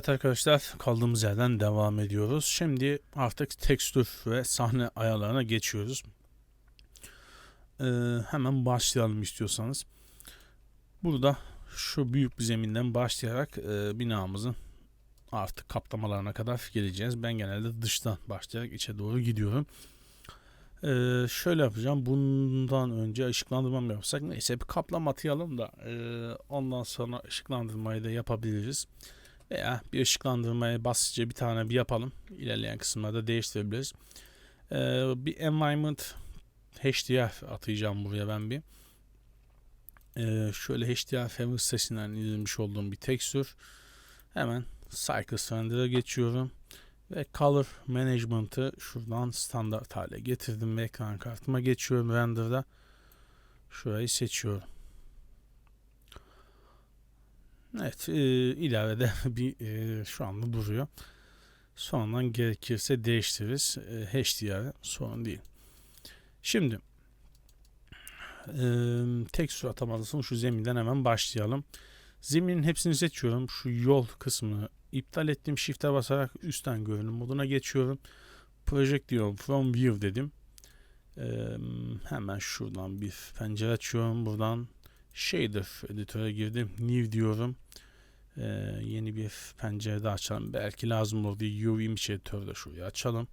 Evet arkadaşlar kaldığımız yerden devam ediyoruz. Şimdi artık tekstür ve sahne ayarlarına geçiyoruz. Ee, hemen başlayalım istiyorsanız. Burada şu büyük bir zeminden başlayarak e, binamızın artık kaplamalarına kadar geleceğiz. Ben genelde dıştan başlayarak içe doğru gidiyorum. Ee, şöyle yapacağım. Bundan önce ışıklandırma yapsak? Neyse bir kaplama atayalım da e, ondan sonra ışıklandırmayı da yapabiliriz. Veya bir ışıklandırmayı basitçe bir tane bir yapalım. İlerleyen kısımlarda değiştirebiliriz. Ee, bir environment HDR atacağım buraya ben bir. Ee, şöyle HDR Favor sitesinden indirmiş olduğum bir tekstür. Hemen Cycle Render'a geçiyorum. Ve Color Management'ı şuradan standart hale getirdim ve ekran kartıma geçiyorum render'da. Şurayı seçiyorum. Evet e, ileride bir e, şu anda duruyor. Sonradan gerekirse değiştiririz. E, HDR sorun değil. Şimdi e, tekstür atamalısın. Şu zeminden hemen başlayalım. Zeminin hepsini seçiyorum. Şu yol kısmını iptal ettim. Shift'e basarak üstten görünüm moduna geçiyorum. Project diyorum. From view dedim. E, hemen şuradan bir pencere açıyorum. Buradan Shader editöre girdim. New diyorum. Ee, yeni bir pencere daha açalım. Belki lazım olur diye UV image editörü şuraya açalım.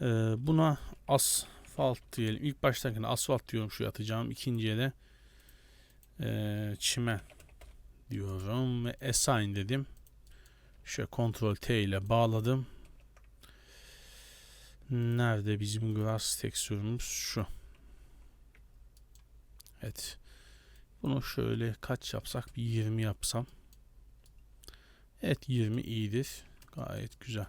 Ee, buna asfalt diyelim. İlk baştakine asfalt diyorum şu atacağım. İkinciye de e, çimen diyorum ve assign dedim. Şöyle Ctrl T ile bağladım. Nerede bizim grass tekstürümüz? Şu. Evet. Bunu şöyle kaç yapsak bir 20 yapsam. Evet 20 iyidir. Gayet güzel.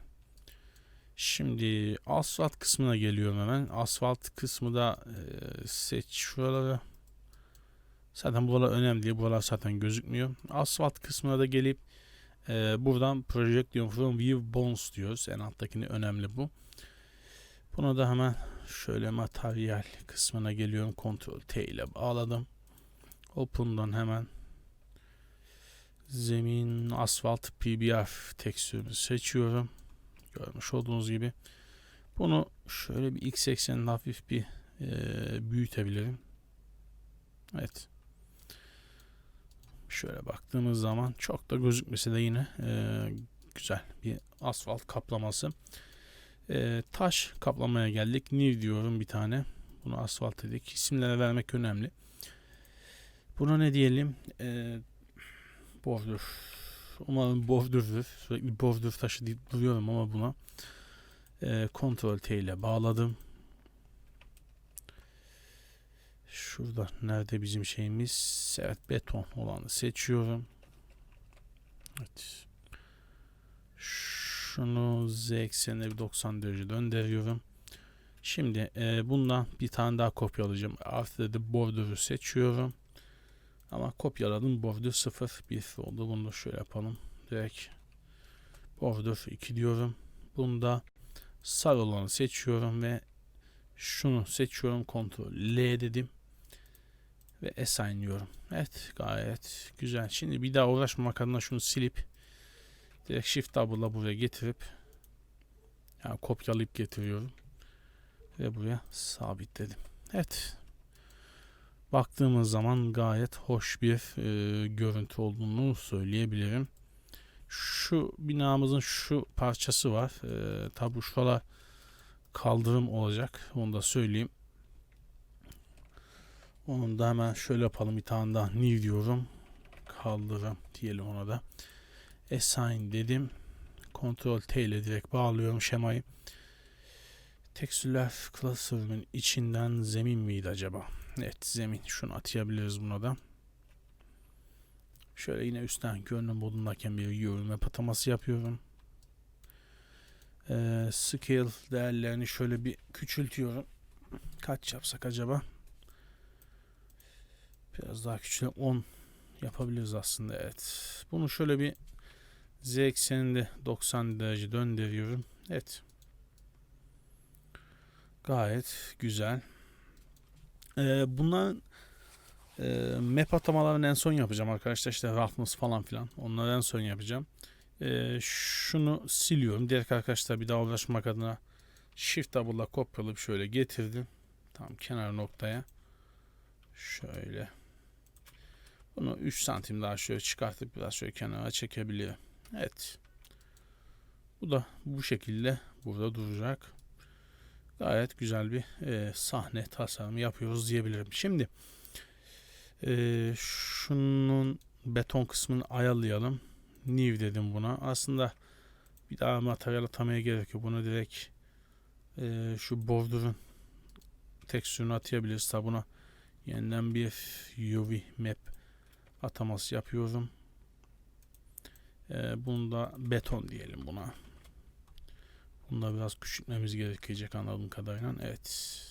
Şimdi asfalt kısmına geliyorum hemen. Asfalt kısmı da e, seç şuraları. Zaten buralar önemli değil. Buralar zaten gözükmüyor. Asfalt kısmına da gelip e, buradan Project diyorum. From View Bones diyoruz. En alttakini önemli bu. Buna da hemen şöyle materyal kısmına geliyorum. Ctrl T ile bağladım. Open'dan hemen zemin asfalt PBR tekstürünü seçiyorum. Görmüş olduğunuz gibi. Bunu şöyle bir x ekseninde hafif bir e, büyütebilirim. Evet. Şöyle baktığımız zaman çok da gözükmese de yine e, güzel bir asfalt kaplaması. E, taş kaplamaya geldik. New diyorum bir tane. Bunu asfalt dedik. İsimlere vermek önemli. Buna ne diyelim? Ee, bordür. Umarım bordürdür. Sürekli bordür taşı deyip duruyorum ama buna. Ee, Ctrl T ile bağladım. Şurada nerede bizim şeyimiz? Evet beton olanı seçiyorum. Evet. Şunu z eksenine bir 90 derece döndürüyorum. Şimdi e, bundan bir tane daha kopyalayacağım. Artı dedi border'ı seçiyorum. Ama kopyaladım. Border 0 1 oldu. Bunu da şöyle yapalım. Direkt border 2 diyorum. Bunda sarı olanı seçiyorum ve şunu seçiyorum. Ctrl L dedim. Ve assign diyorum. Evet gayet güzel. Şimdi bir daha uğraşmamak adına şunu silip direkt shift double'la buraya getirip yani kopyalayıp getiriyorum. Ve buraya sabitledim. Evet baktığımız zaman gayet hoş bir e, görüntü olduğunu söyleyebilirim. Şu binamızın şu parçası var. E, tabi şuralar kaldırım olacak. Onu da söyleyeyim. Onu da hemen şöyle yapalım. Bir tane daha new diyorum. Kaldırım diyelim ona da. Assign dedim. Ctrl T ile direkt bağlıyorum şemayı. Tekstürler klasörünün içinden zemin miydi acaba? Evet zemin. Şunu atayabiliriz buna da. Şöyle yine üstten görünüm modundayken bir yürüme pataması yapıyorum. Ee, scale değerlerini şöyle bir küçültüyorum. Kaç yapsak acaba? Biraz daha küçüle 10 yapabiliriz aslında evet. Bunu şöyle bir z ekseninde 90 derece döndürüyorum. Evet. Gayet güzel. Ee, bunların e, map atamalarını en son yapacağım arkadaşlar. İşte roughness falan filan. Onları en son yapacağım. Ee, şunu siliyorum. Diğer arkadaşlar bir daha uğraşmak adına Shift double'la kopyalayıp şöyle getirdim. Tam kenar noktaya. Şöyle. Bunu 3 santim daha şöyle çıkartıp biraz şöyle kenara çekebiliyor. Evet. Bu da bu şekilde burada duracak. Gayet güzel bir e, sahne tasarımı yapıyoruz diyebilirim. Şimdi e, şunun beton kısmını ayarlayalım. New dedim buna. Aslında bir daha materyal atamaya gerek yok. Bunu direkt e, şu bordurun tekstürünü atayabiliriz. Tabi buna yeniden bir UV map ataması yapıyorum. E, bunu da beton diyelim buna. Bunu da biraz küçültmemiz gerekecek anladığım kadarıyla. Evet.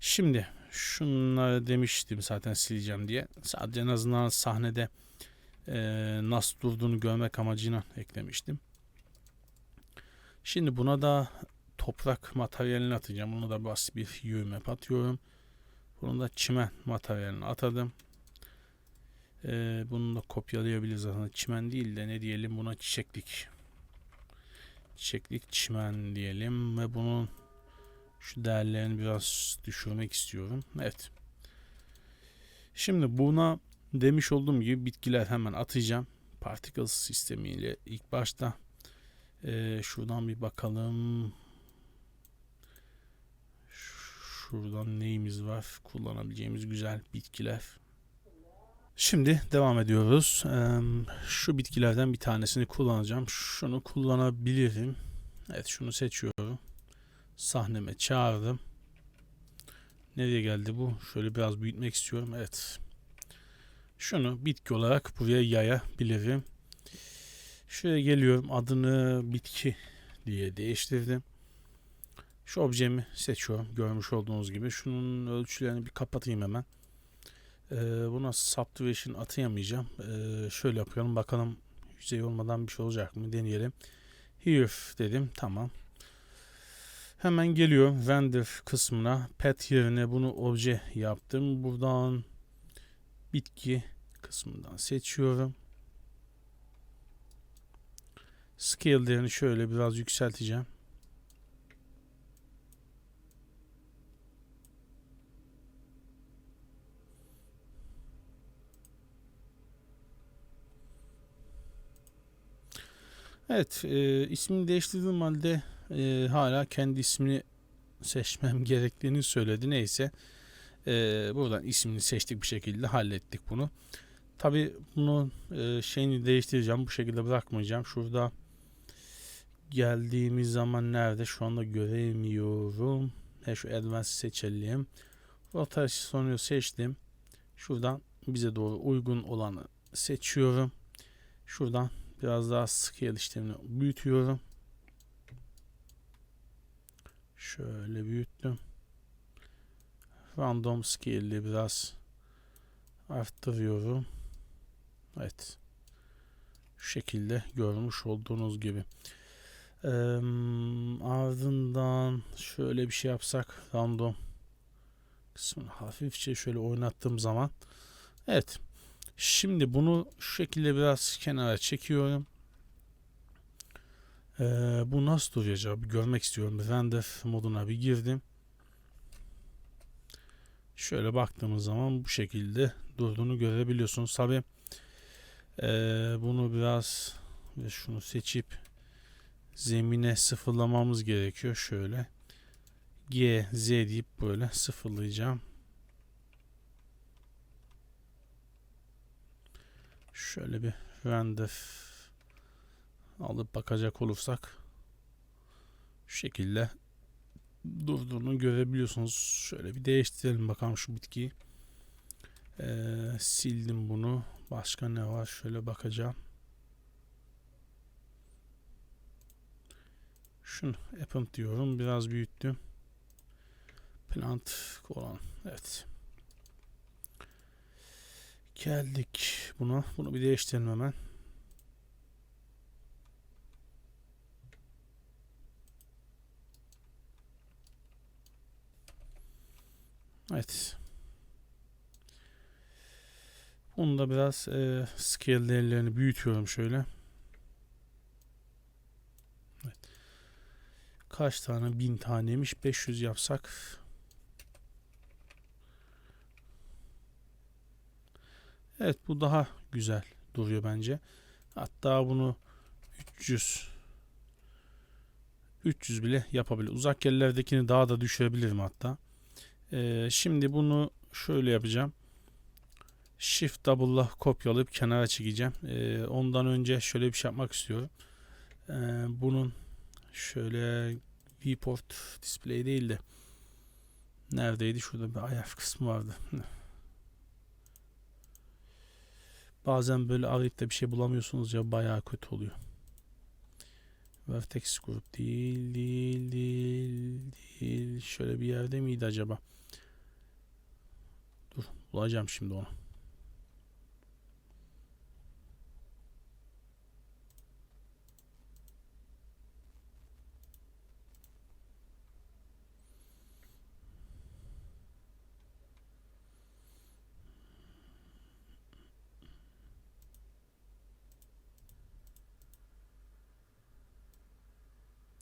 Şimdi şunları demiştim zaten sileceğim diye. Sadece en azından sahnede e, nasıl durduğunu görmek amacıyla eklemiştim. Şimdi buna da toprak materyalini atacağım. Bunu da basit bir UMAP atıyorum. Bunu da çimen materyalini atadım. Ee, bunu da kopyalayabiliriz aslında. Çimen değil de ne diyelim buna çiçeklik. Çiçeklik çimen diyelim ve bunun şu değerlerini biraz düşürmek istiyorum. Evet. Şimdi buna demiş olduğum gibi bitkiler hemen atacağım. Particles sistemiyle ilk başta ee, şuradan bir bakalım. Şuradan neyimiz var? Kullanabileceğimiz güzel bitkiler. Şimdi devam ediyoruz. Şu bitkilerden bir tanesini kullanacağım. Şunu kullanabilirim. Evet şunu seçiyorum. Sahneme çağırdım. Nereye geldi bu? Şöyle biraz büyütmek istiyorum. Evet. Şunu bitki olarak buraya yayabilirim. Şuraya geliyorum. Adını bitki diye değiştirdim. Şu objemi seçiyorum. Görmüş olduğunuz gibi. Şunun ölçülerini bir kapatayım hemen. Ee, buna subdivision atayamayacağım. Ee, şöyle yapıyorum. Bakalım yüzey olmadan bir şey olacak mı? Deneyelim. Here dedim. Tamam. Hemen geliyorum render kısmına. Pet yerine bunu obje yaptım. Buradan bitki kısmından seçiyorum. Scale değerini şöyle biraz yükselteceğim. Evet, e, ismini değiştirdiğim halde e, hala kendi ismini seçmem gerektiğini söyledi. Neyse, e, buradan ismini seçtik bir şekilde hallettik bunu. Tabi bunu e, şeyini değiştireceğim. Bu şekilde bırakmayacağım. Şurada geldiğimiz zaman nerede? Şu anda göremiyorum. He, şu advanced seçelim. Rotasyonu seçtim. Şuradan bize doğru uygun olanı seçiyorum. Şuradan biraz daha scale işlemini büyütüyorum. Şöyle büyüttüm. Random scale'i biraz arttırıyorum. Evet. Şu şekilde görmüş olduğunuz gibi. Ee, ardından şöyle bir şey yapsak random kısmını hafifçe şöyle oynattığım zaman evet şimdi bunu şu şekilde biraz kenara çekiyorum. Ee, bu nasıl duracak? Bir görmek istiyorum. Render moduna bir girdim. Şöyle baktığımız zaman bu şekilde durduğunu görebiliyorsunuz. Tabi ee, bunu biraz ve şunu seçip zemine sıfırlamamız gerekiyor. Şöyle G, Z deyip böyle sıfırlayacağım. Şöyle bir render alıp bakacak olursak şu şekilde durduğunu görebiliyorsunuz. Şöyle bir değiştirelim bakalım şu bitkiyi. Ee, sildim bunu. Başka ne var? Şöyle bakacağım. Şunu append diyorum. Biraz büyüttüm. Plant olan. Evet. Geldik buna. Bunu bir değiştirelim hemen. Evet. Bunu da biraz e, scale değerlerini büyütüyorum şöyle. Evet. Kaç tane? 1000 tanemiş. 500 yapsak Evet bu daha güzel duruyor bence. Hatta bunu 300 300 bile yapabilir. Uzak yerlerdekini daha da düşürebilirim hatta. Ee, şimdi bunu şöyle yapacağım. Shift double'la kopyalayıp kenara çekeceğim. Ee, ondan önce şöyle bir şey yapmak istiyorum. Ee, bunun şöyle viewport display değil de neredeydi? Şurada bir ayar kısmı vardı. Bazen böyle arayıp da bir şey bulamıyorsunuz ya bayağı kötü oluyor. Vertex Group değil, değil, değil, değil. Şöyle bir yerde miydi acaba? Dur, bulacağım şimdi onu.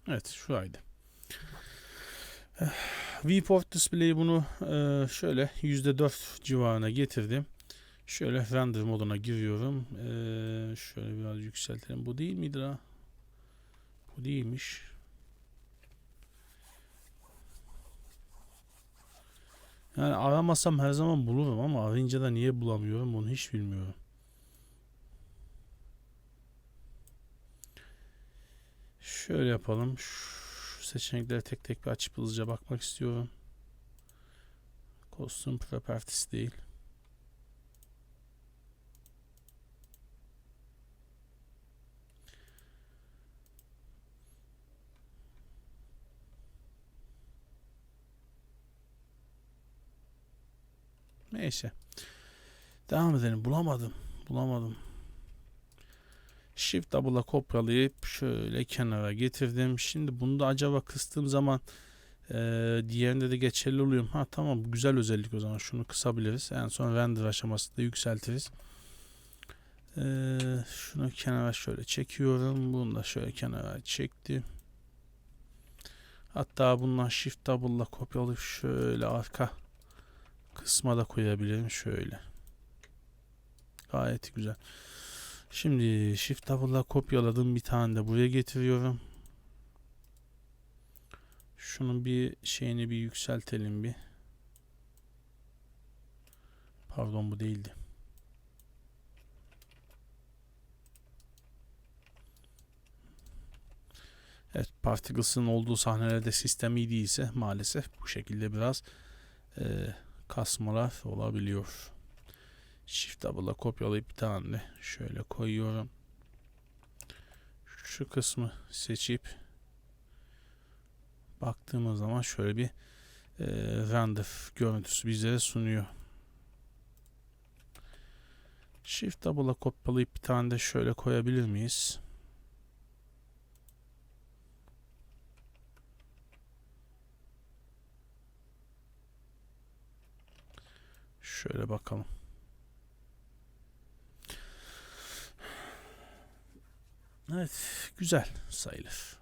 Evet şuraydı. Eh, Viewport Display'i bunu e, şöyle %4 civarına getirdim. Şöyle render moduna giriyorum. E, şöyle biraz yükseltelim. Bu değil miydi ha? Bu değilmiş. Yani aramasam her zaman bulurum ama arayınca da niye bulamıyorum bunu hiç bilmiyorum. Şöyle yapalım. Şu seçenekleri tek tek bir açıp hızlıca bakmak istiyorum. Costume Properties değil. Neyse. Devam edelim. Bulamadım. Bulamadım. Shift double'a kopyalayıp şöyle kenara getirdim. Şimdi bunu da acaba kıstığım zaman e, diğerinde de geçerli oluyor. Ha tamam bu güzel özellik o zaman. Şunu kısabiliriz. En son render aşamasında yükseltiriz. E, şunu kenara şöyle çekiyorum. Bunu da şöyle kenara çektim. Hatta bundan shift double'la kopyalayıp şöyle arka kısma da koyabilirim. Şöyle. Gayet güzel. Şimdi Shift Double'la kopyaladım bir tane de buraya getiriyorum. Şunun bir şeyini bir yükseltelim bir. Pardon bu değildi. Evet Particles'ın olduğu sahnelerde sistem iyi değilse maalesef bu şekilde biraz e, kasmalar olabiliyor. Shift double'a kopyalayıp bir tane şöyle koyuyorum. Şu kısmı seçip baktığımız zaman şöyle bir e, render görüntüsü bizlere sunuyor. Shift double'a kopyalayıp bir tane de şöyle koyabilir miyiz? Şöyle bakalım. Evet, güzel sayılır.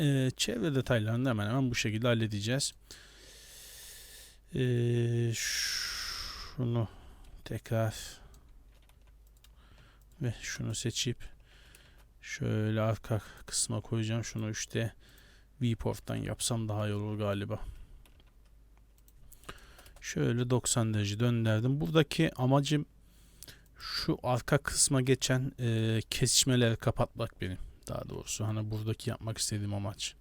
Ee, çevre detaylarını hemen hemen bu şekilde halledeceğiz. Ee, şunu tekrar ve şunu seçip şöyle arka kısma koyacağım. Şunu işte viewport'tan yapsam daha iyi olur galiba. Şöyle 90 derece döndürdüm. Buradaki amacım şu arka kısma geçen e, kesişmeleri kapatmak benim. Daha doğrusu hani buradaki yapmak istediğim amaç.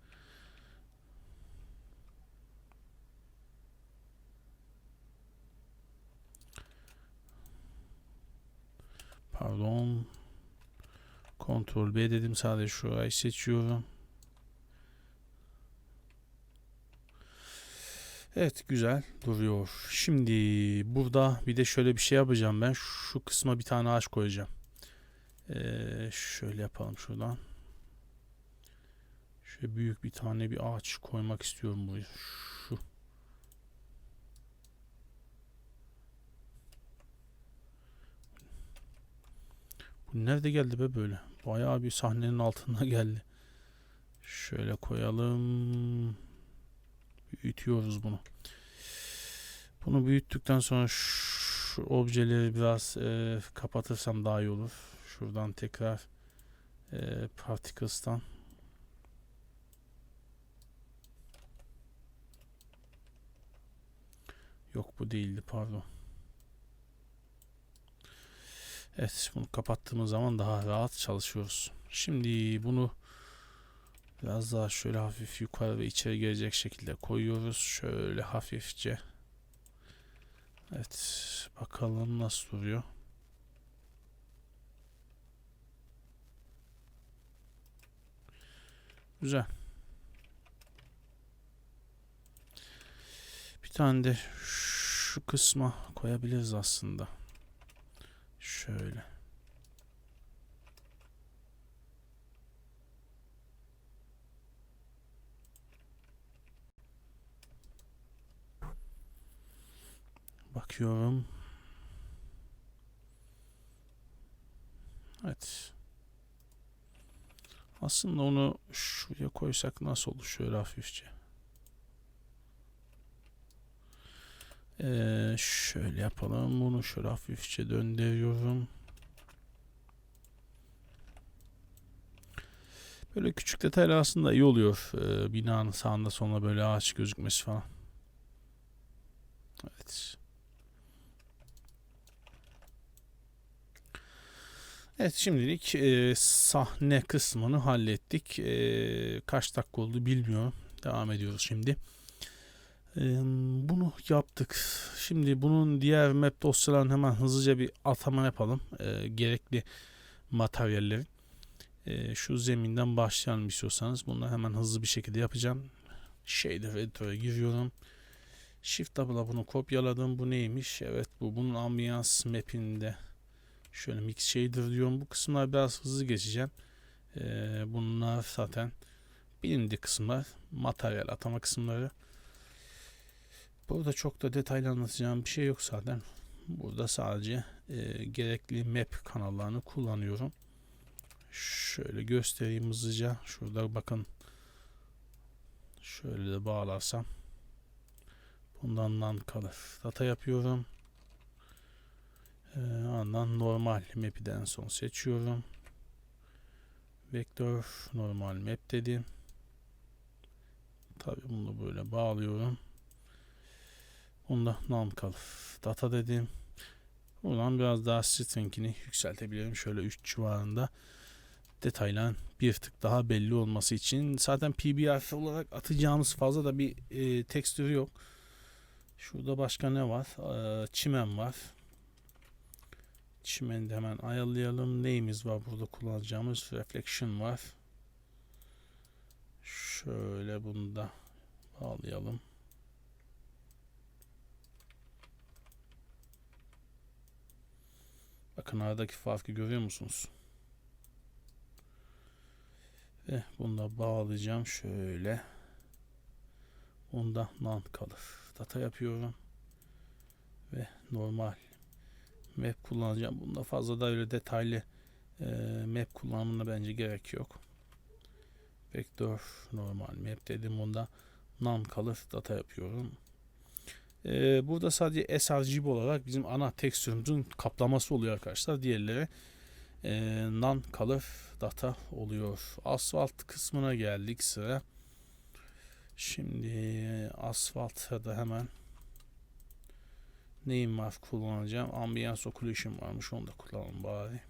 Pardon. Ctrl B dedim sadece şurayı seçiyorum. Evet güzel duruyor. Şimdi burada bir de şöyle bir şey yapacağım ben. Şu kısma bir tane ağaç koyacağım. Ee, şöyle yapalım şuradan. Şöyle büyük bir tane bir ağaç koymak istiyorum buraya. Şu. Bu nerede geldi be böyle? Bayağı bir sahnenin altına geldi. Şöyle koyalım. Büyütüyoruz bunu. Bunu büyüttükten sonra şu objeleri biraz e, kapatırsam daha iyi olur. Şuradan tekrar e, particles'tan Yok bu değildi pardon. Evet bunu kapattığımız zaman daha rahat çalışıyoruz. Şimdi bunu biraz daha şöyle hafif yukarı ve içeri gelecek şekilde koyuyoruz. Şöyle hafifçe. Evet bakalım nasıl duruyor. Güzel. Bir tane de şu kısma koyabiliriz aslında. Şöyle. Bakıyorum. Evet. Aslında onu şuraya koysak nasıl olur? Şöyle hafifçe. Ee, şöyle yapalım. Bunu şöyle hafifçe döndürüyorum. Böyle küçük detaylar aslında iyi oluyor. Ee, binanın sağında sonunda böyle ağaç gözükmesi falan. Evet. Evet şimdilik e, sahne kısmını hallettik. E, kaç dakika oldu bilmiyorum. Devam ediyoruz şimdi. E, bunu yaptık. Şimdi bunun diğer map dosyalarını hemen hızlıca bir atama yapalım. E, gerekli materyalleri. E, şu zeminden başlayalım istiyorsanız. Bunu hemen hızlı bir şekilde yapacağım. Shader Editor'a giriyorum. Shift Double'a bunu kopyaladım. Bu neymiş? Evet bu bunun ambiyans mapinde Şöyle mix shader diyorum. Bu kısımlar biraz hızlı geçeceğim. Ee, bunlar zaten bilindik kısımlar. Materyal atama kısımları. Burada çok da detaylı anlatacağım bir şey yok zaten. Burada sadece e, gerekli map kanallarını kullanıyorum. Şöyle göstereyim hızlıca. Şurada bakın. Şöyle de bağlarsam. Bundan kalır. Data yapıyorum. Ee, andan normal map'i son seçiyorum. Vektör normal map dedim. Tabi bunu böyle bağlıyorum. Bunda non-color data dedim. Buradan biraz daha stringini yükseltebilirim. Şöyle 3 civarında detaylan bir tık daha belli olması için. Zaten PBR olarak atacağımız fazla da bir e, tekstürü yok. Şurada başka ne var? E, çimen var. Çimeni hemen ayarlayalım. Neyimiz var burada kullanacağımız? Reflection var. Şöyle bunu da bağlayalım. Bakın aradaki farkı görüyor musunuz? Ve bunu da bağlayacağım şöyle. Onda non kalır. Data yapıyorum. Ve normal map kullanacağım. Bunda fazla da öyle detaylı e, map kullanımına bence gerek yok. Vektör normal map dedim. Bunda non color data yapıyorum. E, burada sadece sRGB olarak bizim ana tekstürümüzün kaplaması oluyor arkadaşlar. Diğerleri e, non color data oluyor. Asfalt kısmına geldik sıra. Şimdi asfalta da hemen Neyim var kullanacağım? Ambience Occlusion varmış. Onu da kullanalım bari.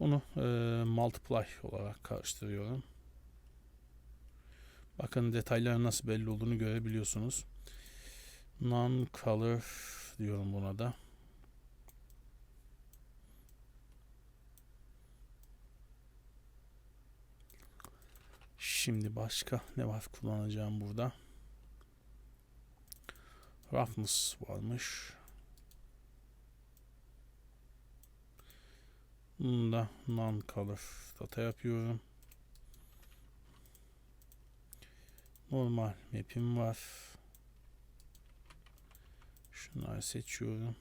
Onu e, multiply olarak karıştırıyorum. Bakın detaylar nasıl belli olduğunu görebiliyorsunuz. Non-color diyorum buna da. Şimdi başka ne var kullanacağım burada? Roughness varmış. Bunda non-color data yapıyorum. Normal map'im var. Şunları seçiyorum.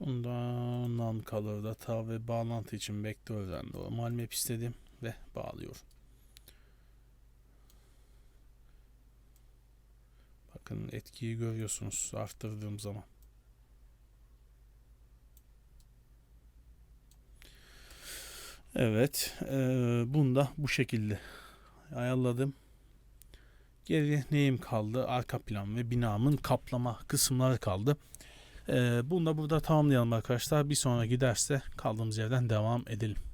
Bundan non-color data ve bağlantı için vektörden normal map istedim ve bağlıyorum. Bakın etkiyi görüyorsunuz arttırdığım zaman. Evet, eee bunda bu şekilde ayarladım. Geri neyim kaldı? Arka plan ve binamın kaplama kısımları kaldı. Eee bunu da burada tamamlayalım arkadaşlar. Bir sonraki derste kaldığımız yerden devam edelim.